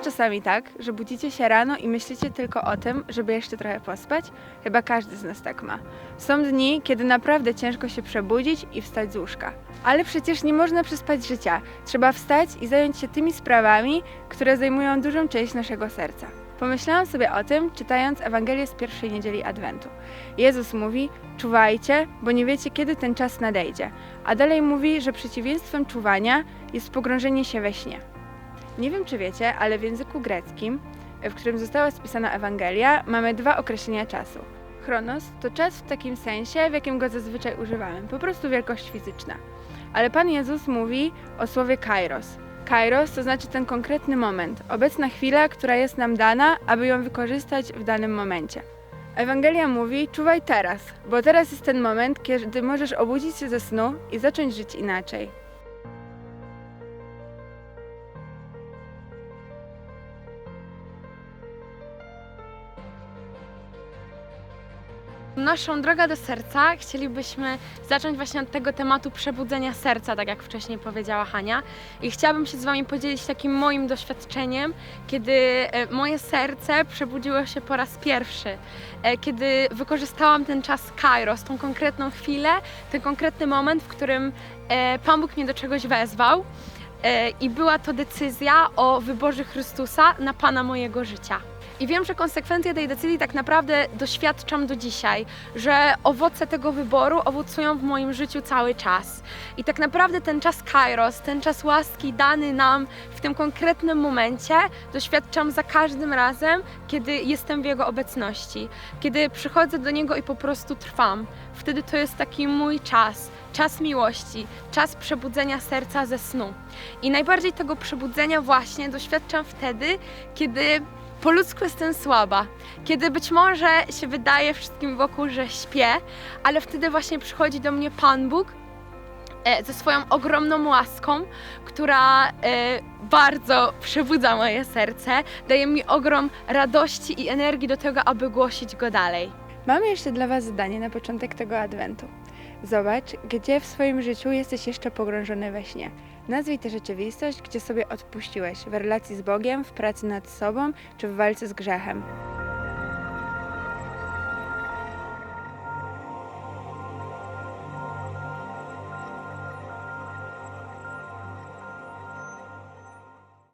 czasami tak, że budzicie się rano i myślicie tylko o tym, żeby jeszcze trochę pospać? Chyba każdy z nas tak ma. Są dni, kiedy naprawdę ciężko się przebudzić i wstać z łóżka. Ale przecież nie można przespać życia. Trzeba wstać i zająć się tymi sprawami, które zajmują dużą część naszego serca. Pomyślałam sobie o tym, czytając Ewangelię z pierwszej niedzieli Adwentu. Jezus mówi: Czuwajcie, bo nie wiecie, kiedy ten czas nadejdzie. A dalej mówi, że przeciwieństwem czuwania jest pogrążenie się we śnie. Nie wiem, czy wiecie, ale w języku greckim, w którym została spisana Ewangelia, mamy dwa określenia czasu. Chronos to czas w takim sensie, w jakim go zazwyczaj używamy, po prostu wielkość fizyczna. Ale Pan Jezus mówi o słowie kairos. Kairos to znaczy ten konkretny moment, obecna chwila, która jest nam dana, aby ją wykorzystać w danym momencie. Ewangelia mówi: czuwaj teraz, bo teraz jest ten moment, kiedy możesz obudzić się ze snu i zacząć żyć inaczej. Naszą drogę do serca chcielibyśmy zacząć właśnie od tego tematu przebudzenia serca, tak jak wcześniej powiedziała Hania. I chciałabym się z Wami podzielić takim moim doświadczeniem, kiedy e, moje serce przebudziło się po raz pierwszy. E, Kiedy wykorzystałam ten czas Kairos, tą konkretną chwilę, ten konkretny moment, w którym e, Pan Bóg mnie do czegoś wezwał. I była to decyzja o wyborze Chrystusa na Pana mojego życia. I wiem, że konsekwencje tej decyzji tak naprawdę doświadczam do dzisiaj, że owoce tego wyboru owocują w moim życiu cały czas. I tak naprawdę ten czas Kairos, ten czas łaski dany nam w tym konkretnym momencie, doświadczam za każdym razem, kiedy jestem w Jego obecności, kiedy przychodzę do Niego i po prostu trwam. Wtedy to jest taki mój czas, czas miłości, czas przebudzenia serca ze snu. I najbardziej tego przebudzenia właśnie doświadczam wtedy, kiedy po ludzku jestem słaba, kiedy być może się wydaje wszystkim wokół, że śpię, ale wtedy właśnie przychodzi do mnie Pan Bóg e, ze swoją ogromną łaską, która e, bardzo przebudza moje serce, daje mi ogrom radości i energii do tego, aby głosić Go dalej. Mamy jeszcze dla Was zadanie na początek tego adwentu. Zobacz, gdzie w swoim życiu jesteś jeszcze pogrążony we śnie. Nazwij tę rzeczywistość, gdzie sobie odpuściłeś w relacji z Bogiem, w pracy nad sobą czy w walce z grzechem.